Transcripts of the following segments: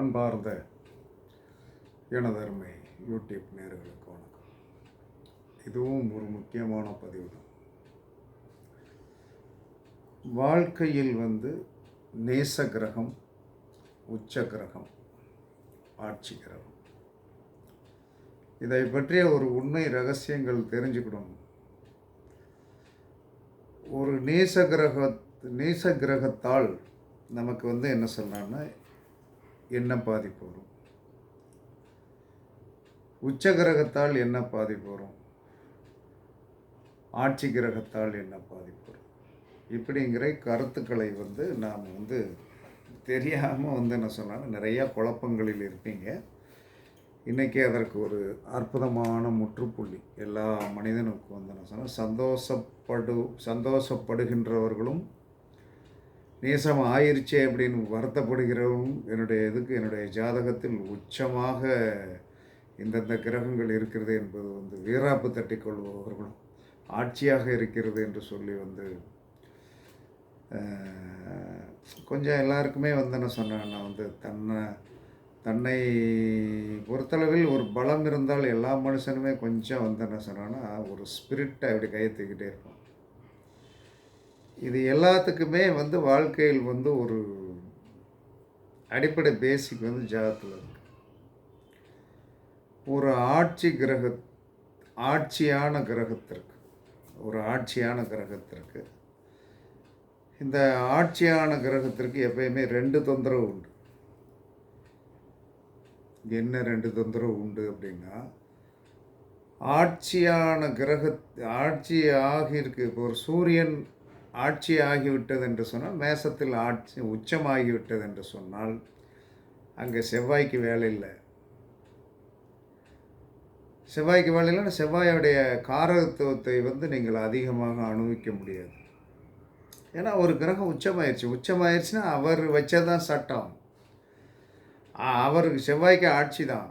அன்பார்ந்த எனதருமை யூடியூப் நேர்களுக்கு வணக்கம். இதுவும் ஒரு முக்கியமான பதிவு தான் வாழ்க்கையில் வந்து நேச கிரகம் உச்ச கிரகம் ஆட்சி கிரகம் இதை பற்றிய ஒரு உண்மை ரகசியங்கள் தெரிஞ்சுக்கணும். ஒரு நேச கிரக நேச கிரகத்தால் நமக்கு வந்து என்ன சொல்லலாம்னா என்ன பாதிப்பு வரும்? உச்ச கிரகத்தால் என்ன பாதிப்பு வரும்? ஆட்சி கிரகத்தால் என்ன பாதிப்பு வரும்? இப்படிங்கிற கருத்துக்களை வந்து நாம் வந்து தெரியாமல் வந்து என்ன சொன்னாலும் நிறையா குழப்பங்களில் இருப்பீங்க. இன்றைக்கி அதற்கு ஒரு அற்புதமான முற்றுப்புள்ளி. எல்லா மனிதனுக்கும் வந்து என்ன சொன்னால் சந்தோஷப்படு சந்தோஷப்படுகின்றவர்களும் நேசம் ஆயிருச்சே அப்படின்னு வருத்தப்படுகிறவரும் என்னுடைய இதுக்கு என்னுடைய ஜாதகத்தில் உச்சமாக இந்தந்த கிரகங்கள் இருக்கிறது என்பது வந்து வீராப்பு தட்டி கொள்பவர்களும் ஆட்சியாக இருக்கிறது என்று சொல்லி வந்து கொஞ்சம் எல்லாருக்குமே வந்து என்ன சொன்னேன் நான் வந்து தன்னை தன்னை பொறுத்தளவில் ஒரு பலம் இருந்தால் எல்லா மனுஷனுமே கொஞ்சம் வந்து என்ன சொன்னான்னா ஒரு ஸ்பிரிட்டை அப்படி கையை தூக்கிட்டே இருப்பான். இது எல்லாத்துக்குமே வந்து வாழ்க்கையில் வந்து ஒரு அடிப்படை பேசிக் வந்து ஜாதத்தில் இருக்கு. ஒரு ஆட்சி கிரக ஆட்சியான கிரகத்திற்கு ஒரு ஆட்சியான கிரகத்திற்கு. இந்த ஆட்சியான கிரகத்திற்கு எப்பயுமே ரெண்டு தொந்தரவு உண்டு. என்ன ரெண்டு தொந்தரவு உண்டு அப்படின்னா ஆட்சியான கிரக ஆட்சி ஆகியிருக்கு. இப்போ ஒரு சூரியன் ஆட்சி ஆகிவிட்டது என்று சொன்னால் மேசத்தில் ஆட்சி உச்சமாகிவிட்டது என்று சொன்னால் அங்கே செவ்வாய்க்கு வேலை இல்லை. செவ்வாய்க்கு வேலை இல்லைன்னா செவ்வாயோடைய காரகத்துவத்தை வந்து நீங்கள் அதிகமாக அனுபவிக்க முடியாது. ஏன்னா ஒரு கிரகம் உச்சமாயிருச்சு. உச்சமாயிருச்சுன்னா அவர் வச்சதான் சட்டம். அவருக்கு செவ்வாய்க்கு ஆட்சி தான்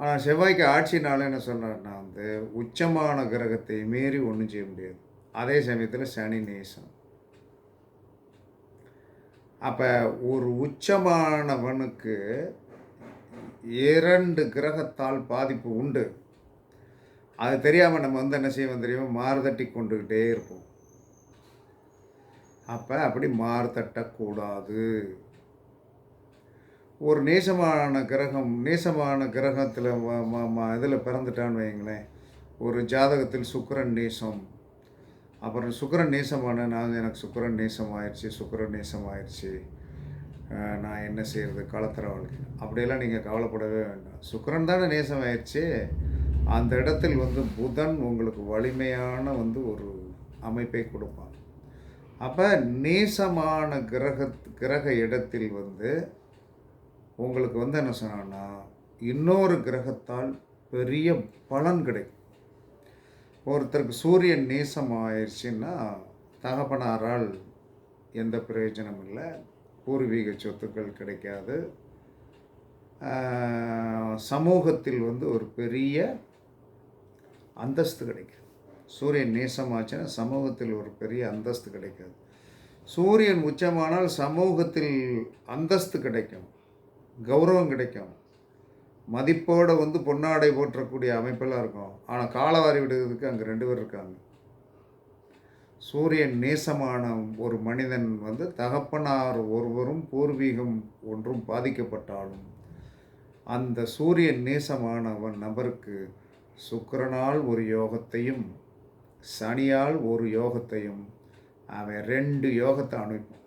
ஆனால் செவ்வாய்க்கு ஆட்சினால என்ன சொல்கிறாருன்னா வந்து உச்சமான கிரகத்தை மீறி ஒன்றும் செய்ய முடியாது. அதே சமயத்தில் சனி நேசம். அப்போ ஒரு உச்சமானவனுக்கு இரண்டு கிரகத்தால் பாதிப்பு உண்டு. அது தெரியாமல் நம்ம வந்து என்ன செய்வோம் தெரியுமா? மாறுதட்டி கொண்டுக்கிட்டே இருப்போம். அப்போ அப்படி மாறுதட்டக்கூடாது ஒரு நேசமான கிரகம் நேசமான கிரகத்தில் இதில் பிறந்துட்டான்னு வைங்களேன் ஒரு ஜாதகத்தில் சுக்கரன் நேசம். அப்புறம் சுக்கரன் நேசமான நான் எனக்கு சுக்கரன் நேசம் ஆயிடுச்சு சுக்கிரன் நேசம் ஆயிடுச்சு நான் என்ன செய்கிறது களத்திர வாழ்க்கை. அப்படியெல்லாம் நீங்கள் கவலைப்படவே வேண்டாம். சுக்கரன் தானே நேசம் ஆயிடுச்சு அந்த இடத்தில் வந்து புதன் உங்களுக்கு வலிமையான வந்து ஒரு அமைப்பை கொடுப்பான். அப்போ நேசமான கிரக கிரக இடத்தில் வந்து உங்களுக்கு வந்து என்ன சொன்னான்னா இன்னொரு கிரகத்தால் பெரிய பலன் கிடைக்கும். ஒருத்தருக்கு சூரியன் நேசம் ஆயிடுச்சுன்னா தகப்பனாரால் எந்த பிரயோஜனம் இல்லை. பூர்வீக சொத்துக்கள் கிடைக்காது. சமூகத்தில் வந்து ஒரு பெரிய அந்தஸ்து கிடைக்கும் சூரியன் நேசமாச்சுன்னா சமூகத்தில் ஒரு பெரிய அந்தஸ்து கிடைக்காது. சூரியன் உச்சமானால் சமூகத்தில் அந்தஸ்து கிடைக்கும். கௌரவம் கிடைக்கும். மதிப்போடு வந்து பொன்னாடை போற்றக்கூடிய அமைப்பெல்லாம் இருக்கும். ஆனால் காலவாரி விடுறதுக்கு அங்கே ரெண்டு பேர் இருக்காங்க. சூரியன் நேசமான ஒரு மனிதன் வந்து தகப்பனார் ஒருவரும் பூர்வீகம் ஒன்றும் பாதிக்கப்பட்டாலும் அந்த சூரியன் நேசமானவன் நபருக்கு சுக்கரனால் ஒரு யோகத்தையும் சனியால் ஒரு யோகத்தையும் அவன் ரெண்டு யோகத்தை அனுப்பும்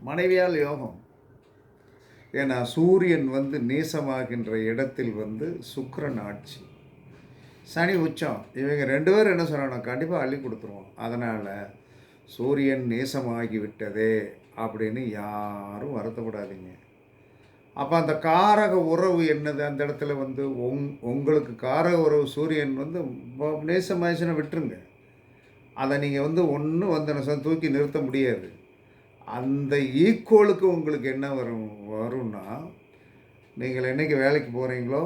மனைவியால் யோகம் ஏன்னா சூரியன் வந்து நேசமாகின்ற இடத்தில் வந்து சுக்கரன் ஆட்சி. சனி உச்சம். இவங்க ரெண்டு பேரும் என்ன சொல்லணும் கண்டிப்பாக அள்ளி கொடுத்துருவோம். அதனால் சூரியன் நேசமாகிவிட்டதே அப்படின்னு யாரும் வருத்தப்படாதீங்க. அப்போ அந்த காரக உறவு என்னது? அந்த இடத்துல வந்து உங் உங்களுக்கு காரக உறவு சூரியன் வந்து வ- நேசமாயிடுச்சுன்னா விட்டுருங்க. அதை நீங்கள் வந்து ஒன்றும் வந்து என்ன தூக்கி நிறுத்த முடியாது. அந்த ஈக்குவலுக்கு உங்களுக்கு என்ன வரும் வரும்னா நீங்கள் என்னைக்கு வேலைக்கு போகிறீங்களோ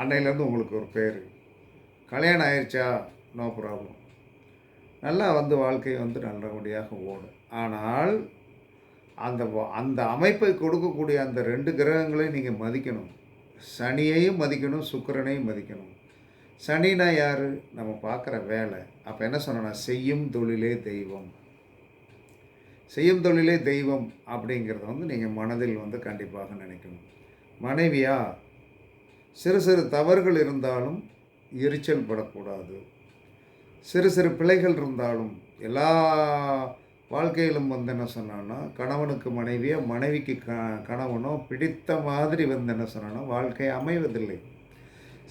அன்னையிலேருந்து உங்களுக்கு ஒரு பேர். கல்யாணம் ஆயிடுச்சா நோ ப்ராப்ளம் நல்லா வந்து வாழ்க்கை வந்து நல்லபடியாக ஓடும். ஆனால் அந்த அந்த அமைப்பை கொடுக்கக்கூடிய அந்த ரெண்டு கிரகங்களையும் நீங்கள் மதிக்கணும். சனியையும் மதிக்கணும் சுக்கரனையும் மதிக்கணும். சனினா யார்? நம்ம பார்க்குற வேலை. அப்போ என்ன சொன்னோன்னா செய்யும் தொழிலே தெய்வம். செய்யும் தொழிலே தெய்வம் அப்படிங்கிறத வந்து நீங்கள் மனதில் வந்து கண்டிப்பாக நினைக்கணும். மனைவியா சிறு சிறு தவறுகள் இருந்தாலும் எரிச்சல் படக்கூடாது. சிறு சிறு பிழைகள் இருந்தாலும் எல்லா வாழ்க்கையிலும் வந்து என்ன சொன்னான்னா கணவனுக்கு மனைவியோ மனைவிக்கு க கணவனோ பிடித்த மாதிரி வந்து என்ன சொன்னான்னா வாழ்க்கை அமைவதில்லை.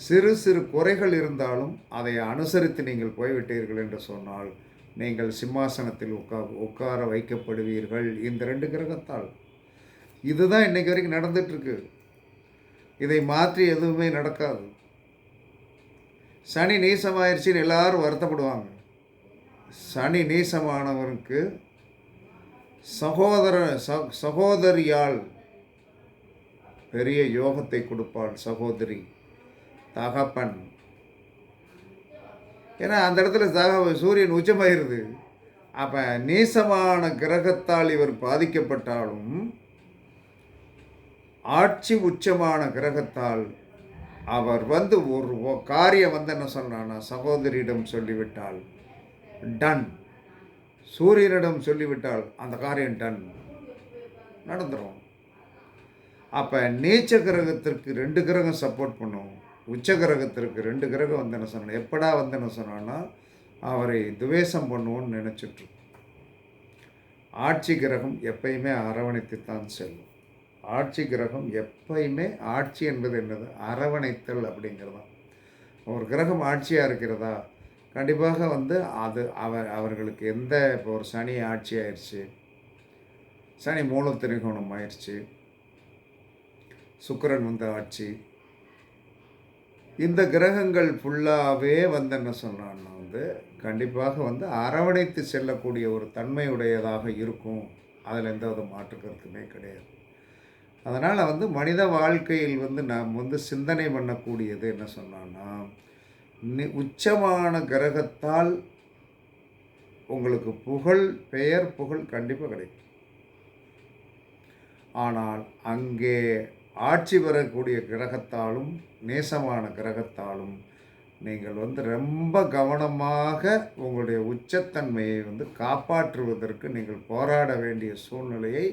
சிறு சிறு குறைகள் இருந்தாலும் அதை அனுசரித்து நீங்கள் போய்விட்டீர்கள் என்று சொன்னால் நீங்கள் சிம்மாசனத்தில் உட்கா உட்கார வைக்கப்படுவீர்கள் இந்த ரெண்டு கிரகத்தால். இதுதான் இன்னைக்கு வரைக்கும் நடந்துட்டுருக்கு. இதை மாற்றி எதுவுமே நடக்காது. சனி நீசமாயிருச்சுன்னு எல்லாரும் வருத்தப்படுவாங்க. சனி நீசமானவனுக்கு சகோதர ச சகோதரியால் பெரிய யோகத்தை கொடுப்பாள் சகோதரி தகப்பன். ஏன்னா அந்த இடத்துல சக சூரியன் உச்சமாயிருது. அப்போ நீசமான கிரகத்தால் இவர் பாதிக்கப்பட்டாலும் ஆட்சி உச்சமான கிரகத்தால் அவர் வந்து ஒரு காரியம் வந்து என்ன சொன்னான்னா சகோதரியிடம் சொல்லிவிட்டால் டன் சூரியனிடம் சொல்லிவிட்டால் அந்த காரியம் டன் நடந்துடும் அப்போ நீச்ச கிரகத்திற்கு ரெண்டு கிரகம் சப்போர்ட் பண்ணும். உச்ச கிரகத்திற்கு ரெண்டு கிரகம் வந்து என்ன சொன்னோம் எப்படா வந்து என்ன சொன்னான்னா அவரை துவேஷம் பண்ணுவோன்னு நினச்சிட்ரு ஆட்சி கிரகம் எப்பயுமே அரவணைத்து தான் செல்லும். ஆட்சி கிரகம் எப்பயுமே ஆட்சி என்பது என்னது? அரவணைத்தல் அப்படிங்கிறது. ஒரு கிரகம் ஆட்சியாக இருக்கிறதா? கண்டிப்பாக வந்து அது அவர் அவர்களுக்கு எந்த இப்போ ஒரு சனி ஆட்சி ஆயிடுச்சு சனி மூல திரிகோணம் ஆயிடுச்சு சுக்கிரன் வந்து ஆட்சி இந்த கிரகங்கள் ஃபுல்லாகவே வந்து என்ன சொன்னான்னா வந்து கண்டிப்பாக வந்து அரவணைத்து செல்லக்கூடிய ஒரு தன்மையுடையதாக இருக்கும். அதில் எந்த வித மாற்று கருத்துமே கிடையாது. அதனால் வந்து மனித வாழ்க்கையில் வந்து நாம் வந்து சிந்தனை பண்ணக்கூடியது என்ன சொன்னான்னா நி- உச்சமான கிரகத்தால் உங்களுக்கு புகழ் பெயர் புகழ் கண்டிப்பாக கிடைக்கும். ஆனால் அங்கே ஆட்சி பெறக்கூடிய கிரகத்தாலும் நேசமான கிரகத்தாலும் நீங்கள் வந்து ரொம்ப கவனமாக உங்களுடைய உச்சத்தன்மையை வந்து காப்பாற்றுவதற்கு நீங்கள் போராட வேண்டிய சூழ்நிலையை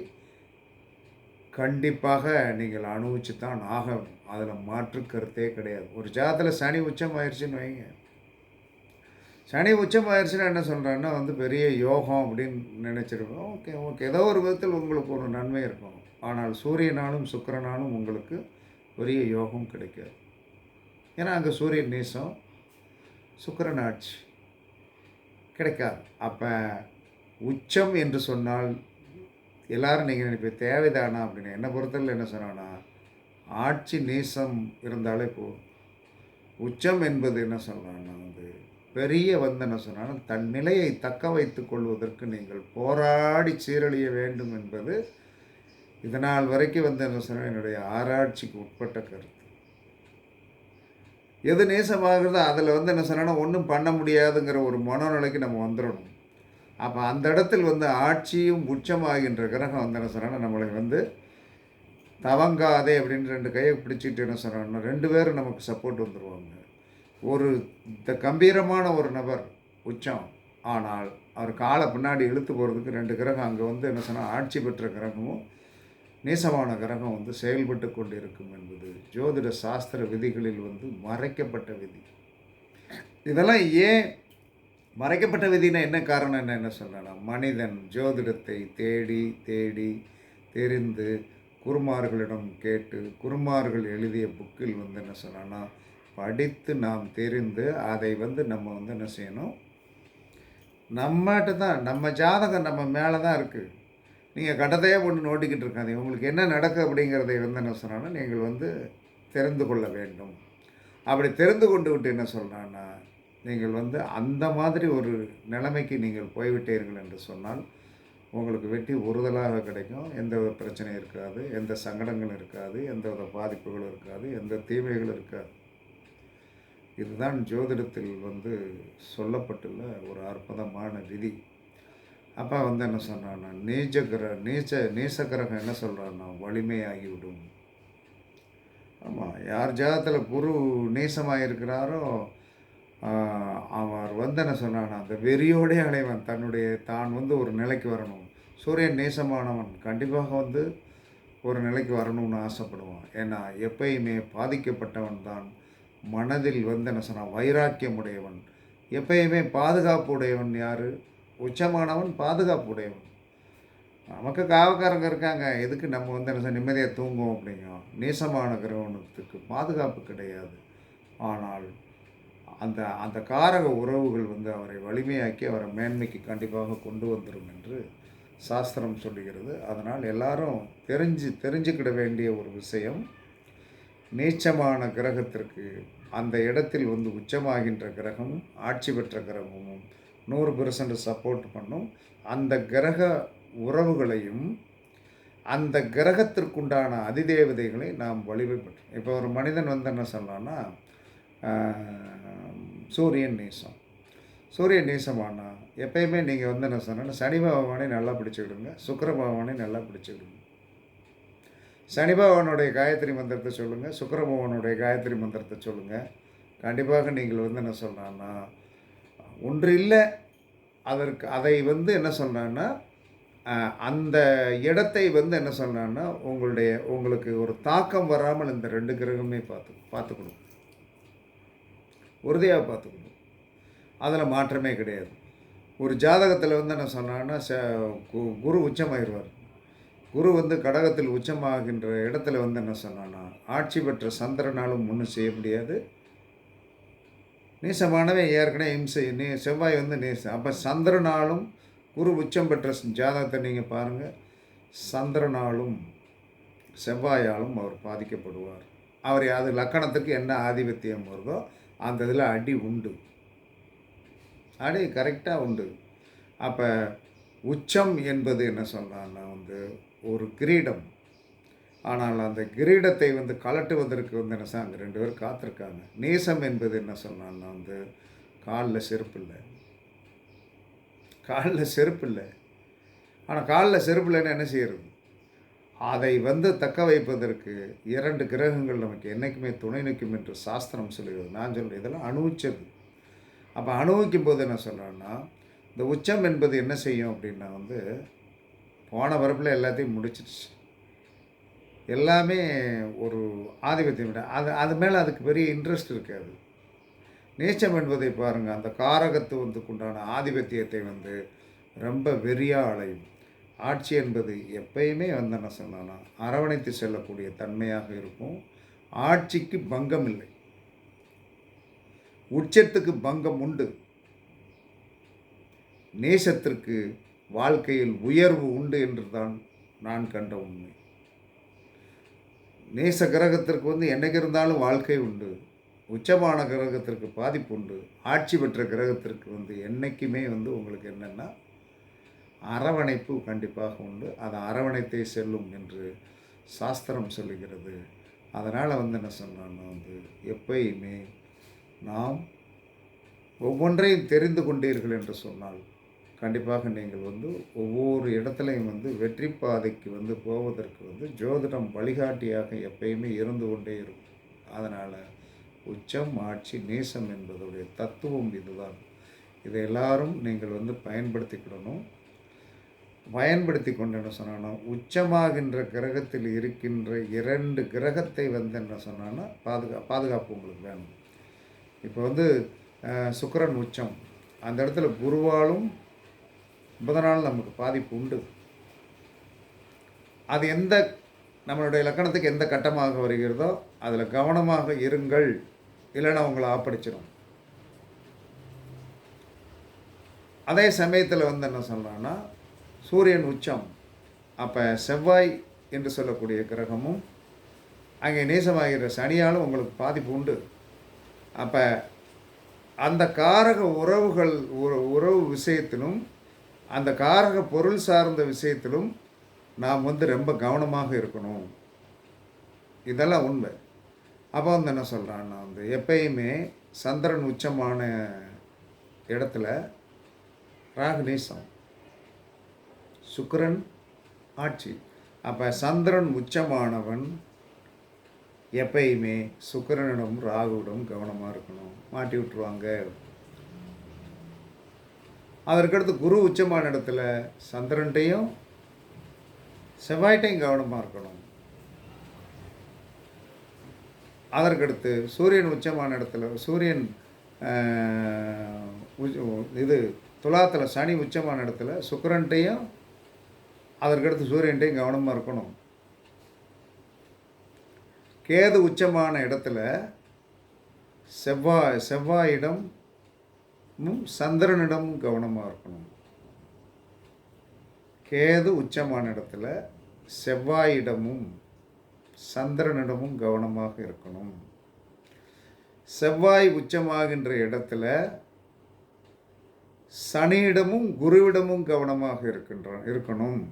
கண்டிப்பாக நீங்கள் அனுபவிச்சு தான் ஆகணும். அதில் மாற்று கருத்தே கிடையாது. ஒரு ஜாதத்தில் சனி உச்சம் ஆயிடுச்சுன்னு வைங்க. சனி உச்சம் ஆயிடுச்சுன்னா என்ன சொல்கிறேன்னா வந்து பெரிய யோகம் அப்படின்னு நினச்சிருக்கோம். Okay okay. ஏதோ ஒரு விதத்தில் உங்களுக்கு ஒரு நன்மை இருக்கும். ஆனால் சூரியனாலும் சுக்கரனாலும் உங்களுக்கு பெரிய யோகம் கிடைக்காது. ஏன்னா அங்கே சூரியன் நேசம் சுக்கரன் ஆட்சி கிடைக்காது. அப்போ உச்சம் என்று சொன்னால் எல்லாரும் நீங்கள் நினைப்ப தேவைதானா? அப்படின்னு. என்னை பொறுத்தல என்ன சொன்னான்னா ஆட்சி நேசம் இருந்தாலே போதும். உச்சம் என்பது என்ன சொல்கிறான்னா வந்து பெரிய வந்து என்ன சொன்னாலும் தன் நிலையை தக்க வைத்து கொள்வதற்கு நீங்கள் போராடி சீரழிய வேண்டும் என்பது இதனால் வரைக்கும் வந்து என்ன சொன்னால் என்னுடைய ஆராய்ச்சிக்கு உட்பட்ட கருத்து. எது நேசமாகிறதோ அதில் வந்து என்ன சொன்னால் ஒன்றும் பண்ண முடியாதுங்கிற ஒரு மனநிலைக்கு நம்ம வந்துடணும். அப்போ அந்த இடத்தில் வந்து ஆட்சியும் உச்சமாகின்ற கிரகம் வந்து என்ன சொன்னால் நம்மளை வந்து தவங்காதே அப்படின்னு ரெண்டு கையை பிடிச்சிட்டு என்ன சொன்னோம்னா ரெண்டு பேரும் நமக்கு சப்போர்ட் வந்துடுவாங்க ஒரு இந்த கம்பீரமான ஒரு நபர் உச்சம். ஆனால் அவர் காலை பின்னாடி இழுத்து போகிறதுக்கு ரெண்டு கிரகம் அங்கே வந்து என்ன சொன்னால் ஆட்சி பெற்ற கிரகமும் நேசமான கிரகம் வந்து செயல்பட்டு கொண்டிருக்கும் என்பது ஜோதிட சாஸ்திர விதிகளில் வந்து மறைக்கப்பட்ட விதி. இதெல்லாம் ஏன் மறைக்கப்பட்ட விதினா என்ன காரணம் என்ன என்ன சொல்லலாம் மனிதன் ஜோதிடத்தை தேடி தேடி தெரிந்து குருமார்களிடம் கேட்டு குருமார்கள் எழுதிய புக்கில் வந்து என்ன சொல்லலாம்னா படித்து நாம் தெரிந்து அதை வந்து நம்ம வந்து என்ன செய்யணும்? நம்மகிட்ட தான் நம்ம ஜாதகம் நம்ம மேலே தான் இருக்குது நீங்கள் கட்டத்தையே போட்டு நோட்டிக்கிட்டு இருக்காதீங்க. உங்களுக்கு என்ன நடக்கு அப்படிங்கிறதை வந்து என்ன சொன்னான்னா நீங்கள் வந்து தெரிந்து கொள்ள வேண்டும். அப்படி தெரிந்து கொண்டு விட்டு என்ன சொல்கிறான்னா நீங்கள் வந்து அந்த மாதிரி ஒரு நிலைமைக்கு நீங்கள் போய்விட்டீர்கள் என்று சொன்னால் உங்களுக்கு வெற்றி உறுதலாக கிடைக்கும். எந்த வித பிரச்சனையும் இருக்காது. எந்த சங்கடங்களும் இருக்காது. எந்த வித பாதிப்புகளும் இருக்காது. எந்த தீமைகளும் இருக்காது. இதுதான் ஜோதிடத்தில் வந்து சொல்லப்பட்டுள்ள ஒரு அற்புதமான விதி. அப்பா வந்து என்ன சொல்கிறான்னா நீச்ச கிர நீச்ச நீச கிரகம் என்ன சொல்கிறான்னா வலிமையாகிவிடும். ஆமாம் யார் ஜாதத்தில் குரு நீசமாக இருக்கிறாரோ அவர் வந்து என்ன சொன்னான்னா அந்த வெறியோடே அலைவன் தன்னுடைய தான் வந்து ஒரு நிலைக்கு வரணும். சூரியன் நேசமானவன் கண்டிப்பாக வந்து ஒரு நிலைக்கு வரணும்னு ஆசைப்படுவான். ஏன்னா எப்பயுமே பாதிக்கப்பட்டவன் தான். மனதில் வந்து என்ன சொன்னான் வைராக்கியம் உடையவன் எப்பயுமே பாதுகாப்பு உடையவன் யார்? உச்சமானவன் பாதுகாப்பு உடையவன் நமக்கு காவக்காரங்க இருக்காங்க. எதுக்கு நம்ம வந்து என்ன நிம்மதியாக தூங்குவோம் அப்படிங்கும் நேசமான கிரகணத்துக்கு பாதுகாப்பு கிடையாது. ஆனால் அந்த அந்த காரக உறவுகள் வந்து அவரை வலிமையாக்கி அவரை மேன்மைக்கு கண்டிப்பாக கொண்டு வந்துடும் என்று சாஸ்திரம் சொல்லுகிறது. அதனால் எல்லாரும் தெரிஞ்சு தெரிஞ்சுக்கிட வேண்டிய ஒரு விஷயம் நீச்சமான கிரகத்திற்கு அந்த இடத்தில் வந்து உச்சமாகின்ற கிரகமும் ஆட்சி பெற்ற கிரகமும் நூறு பெர்சன்ட் சப்போர்ட் பண்ணும். அந்த கிரக உறவுகளையும் அந்த கிரகத்திற்குண்டான அதிதேவதைகளை நாம் வழிபட்டு இப்போ ஒரு மனிதன் வந்து என்ன சொல்லலாம்னா சூரியன் நேசம். சூரியன் நேசமானா எப்பயுமே நீங்கள் வந்து என்ன சொன்னால் சனி பகவானை நல்லா பிடிச்சிக்கிடுங்க சுக்கர பகவானை நல்லா பிடிச்சிக்கிடுங்க. சனி பகவானுடைய காயத்ரி மந்திரத்தை சொல்லுங்கள் சுக்கர பகவானுடைய காயத்ரி மந்திரத்தை சொல்லுங்கள் கண்டிப்பாக நீங்கள் வந்து என்ன சொல்கிறான்னா ஒன்று இல்லை. அதற்கு அதை வந்து என்ன சொன்னான்னா அந்த இடத்தை வந்து என்ன சொன்னான்னா உங்களுடைய உங்களுக்கு ஒரு தாக்கம் வராமல் இந்த ரெண்டு கிரகமே பார்த்து பார்த்துக்கணும். உறுதியாக பார்த்துக்கணும். அதில் மாற்றமே கிடையாது. ஒரு ஜாதகத்தில் வந்து என்ன சொன்னான்னா ச கு- குரு உச்சமாயிருவார். குரு வந்து கடகத்தில் உச்சமாகின்ற இடத்துல வந்து என்ன சொன்னான்னா ஆட்சி பெற்ற சந்திரனாலும் ஒன்றும் செய்ய முடியாது. நீசமானவன் ஏற்கனவே இம்சை நீ செவ்வாய் வந்து நீசம் அப்போ சந்திரனாலும் குரு உச்சம் பெற்ற ஜாதகத்தை நீங்கள் பாருங்கள் சந்திரனாலும் செவ்வாயாலும் அவர் பாதிக்கப்படுவார். அவர் அது லக்கணத்துக்கு என்ன ஆதிபத்தியம் வருதோ அந்த இதில் அடி உண்டு. அடி கரெக்டாக உண்டு. அப்போ உச்சம் என்பது என்ன சொல்கிறான்னா வந்து ஒரு கிரீடம். ஆனால் அந்த கிரீடத்தை வந்து கலட்டுவதற்கு வந்து என்ன சார் அங்கே ரெண்டு பேர் காத்திருக்காங்க. நேசம் என்பது என்ன சொன்னான்னா வந்து காலில் செருப்பு இல்லை. காலில் செருப்பு இல்லை. ஆனால் காலில் செருப்பு இல்லைன்னு என்ன செய்யறது? அதை வந்து தக்க வைப்பதற்கு இரண்டு கிரகங்கள் நமக்கு என்றைக்குமே துணை நிற்கும் என்று சாஸ்திரம் சொல்லுகிறது நான் சொல்கிறேன் இதெல்லாம் அனுபவிச்சது அப்போ அனுபவிக்கும் போது என்ன சொல்கிறேன்னா இந்த உச்சம் என்பது என்ன செய்யும் அப்படின்னா வந்து போன வரப்பில் எல்லாத்தையும் முடிச்சிடுச்சு எல்லாமே ஒரு ஆதிபத்தியம் அது அது மேலே அதுக்கு பெரிய இன்ட்ரெஸ்ட் இருக்காது நீச்சம் என்பதை பாருங்கள் அந்த காரகத்துவத்துக்கு உண்டான ஆதிபத்தியத்தை வந்து ரொம்ப வெறியாக அலையும் ஆட்சி என்பது எப்பயுமே வந்து என்ன சொன்னான்னா அரவணைத்து செல்லக்கூடிய தன்மையாக இருக்கும். ஆட்சிக்கு பங்கம் இல்லை. உச்சத்துக்கு பங்கம் உண்டு. நேசத்திற்கு வாழ்க்கையில் உயர்வு உண்டு என்று தான் நான் கண்ட உண்மை. நேச கிரகத்திற்கு வந்து என்னைக்கு இருந்தாலும் வாழ்க்கை உண்டு. உச்சமான கிரகத்திற்கு பாதிப்பு உண்டு. ஆட்சி பெற்ற கிரகத்திற்கு வந்து என்றைக்குமே வந்து உங்களுக்கு என்னென்னா அரவணைப்பு கண்டிப்பாக உண்டு. அது அரவணைத்தே செல்லும் என்று சாஸ்திரம் சொல்லுகிறது. அதனால் வந்து என்ன சொன்னான்னா வந்து எப்பயுமே நாம் ஒவ்வொன்றையும் தெரிந்து கொண்டீர்கள் என்று சொன்னால் கண்டிப்பாக நீங்கள் வந்து ஒவ்வொரு இடத்துலையும் வந்து வெற்றி பாதைக்கு வந்து போவதற்கு வந்து ஜோதிடம் வழிகாட்டியாக எப்பயுமே இருந்து கொண்டே இருக்கும். அதனால் உச்சம் ஆட்சி நேசம் என்பதுடைய தத்துவம் இதுதான். இதை எல்லாரும் நீங்கள் வந்து பயன்படுத்திக்கிடணும். பயன்படுத்தி கொண்டு என்ன சொன்னான்னா உச்சமாகின்ற கிரகத்தில் இருக்கின்ற இரண்டு கிரகத்தை வந்து என்ன சொன்னான்னா பாதுகா பாதுகாப்பு உங்களுக்கு வேணும். இப்போ வந்து சுக்கரன் உச்சம். அந்த இடத்துல குருவாலும் புதனாலும் நமக்கு பாதிப்பு உண்டு. அது எந்த நம்மளுடைய லக்கணத்துக்கு எந்த கட்டமாக வருகிறதோ அதில் கவனமாக இருங்கள். இல்லைன்னா உங்களை ஆப்படிச்சிடும் அதே சமயத்தில் வந்து என்ன சொல்கிறான்னா சூரியன் உச்சம். அப்போ செவ்வாய் என்று சொல்லக்கூடிய கிரகமும் அங்கே நேசமாகிற சனியாலும் உங்களுக்கு பாதிப்பு உண்டு. அப்போ அந்த காரக உறவுகள் உறவு விஷயத்திலும் அந்த காரக பொருள் சார்ந்த விஷயத்திலும் நாம் வந்து ரொம்ப கவனமாக இருக்கணும். இதெல்லாம் உண்மை. அப்போ வந்து என்ன சொல்கிறான்னா வந்து எப்பயுமே சந்திரன் உச்சமான இடத்துல ராகு சுக்கரன் சுக்கிரன் ஆட்சி. அப்போ சந்திரன் உச்சமானவன் எப்பயுமே சுக்கிரனிடம் ராகுவிடம் கவனமாக இருக்கணும். மாட்டி விட்டுருவாங்க. அதற்கடுத்து குரு உச்சமான இடத்துல சந்திரன்ட்டையும் செவ்வாய்ட்டையும் கவனமாக இருக்கணும். அதற்கடுத்து சூரியன் உச்சமான இடத்துல சூரியன் இது துலாத்தில் சனி உச்சமான இடத்துல சுக்கரன்ட்டையும் அதற்கடுத்து சூரியன்ட்டையும் கவனமாக இருக்கணும். கேது உச்சமான இடத்துல செவ்வாய் செவ்வாயிடம் சந்திரனிடம் சந்திரனிடமும் கவனமாக இருக்கணும். கேது உச்சமான இடத்துல செவ்வாயிடமும் சந்திரனிடமும் கவனமாக இருக்கணும். செவ்வாய் உச்சமாகின்ற இடத்துல சனியிடமும் குருவிடமும் கவனமாக இருக்கின்ற இருக்கணும்.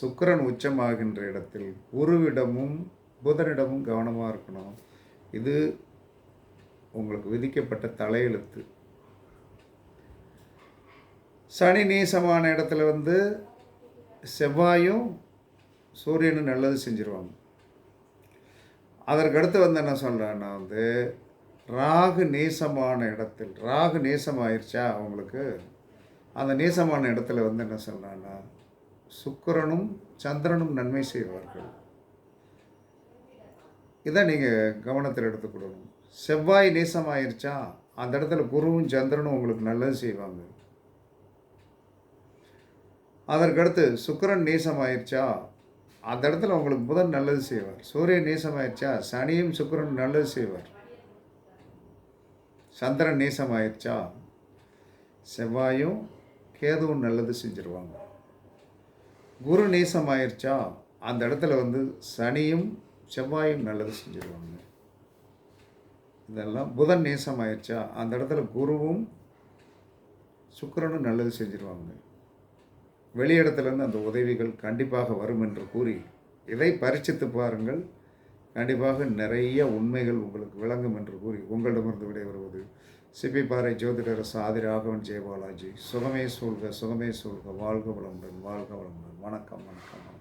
சுக்கிரன் உச்சமாகின்ற இடத்தில் குருவிடமும் புதனிடமும் கவனமாக இருக்கணும். இது உங்களுக்கு விதிக்கப்பட்ட தலையெழுத்து. சனி நீசமான இடத்துல வந்து செவ்வாயும் சூரியனும் நல்லது செஞ்சிருவாங்க. அதற்கடுத்து வந்து என்ன சொல்கிறேன்னா வந்து ராகு நேசமான இடத்தில் ராகு நேசமாயிருச்சா அவங்களுக்கு? அந்த நேசமான இடத்துல வந்து என்ன சொல்கிறான்னா சுக்கிரனும் சந்திரனும் நன்மை செய்வார்கள். இதை நீங்கள் கவனத்தில் எடுத்துக்கிடணும் செவ்வாய் நேசமாயிருச்சா? அந்த இடத்துல குருவும் சந்திரனும் உங்களுக்கு நல்லது செய்வாங்க. அதற்கடுத்து சுக்கரன் நேசமாயிருச்சா? அந்த இடத்துல உங்களுக்கு புதன் நல்லது செய்வார். சூரியன் நேசமாயிருச்சா? சனியும் சுக்கரன் நல்லது செய்வார். சந்திரன் நேசமாயிருச்சா? செவ்வாயும் கேதுவும் நல்லது செஞ்சிருவாங்க. குரு நேசமாயிருச்சா? அந்த இடத்துல வந்து சனியும் செவ்வாயும் நல்லது செஞ்சிருவாங்க. இதெல்லாம் புதன் நேசமாயிருச்சா? அந்த இடத்துல குருவும் சுக்கிரனும் நல்லது செஞ்சிருவாங்க. வெளியிடத்துலேருந்து அந்த உதவிகள் கண்டிப்பாக வரும் என்று கூறி இதை பரிட்சித்து பாருங்கள். கண்டிப்பாக நிறைய உண்மைகள் உங்களுக்கு விளங்கும் என்று கூறி உங்களிடமிருந்து விடைபெறுவது சிப்பிப்பாறை ஜோதிடர் சாதி ராகவன் ஜெயபாலாஜி. சுகமே சூழ்க சுகமே சூழ்க. வாழ்க வளமுடன் வாழ்க வளமுடன். வணக்கம் வணக்கம் வணக்கம்.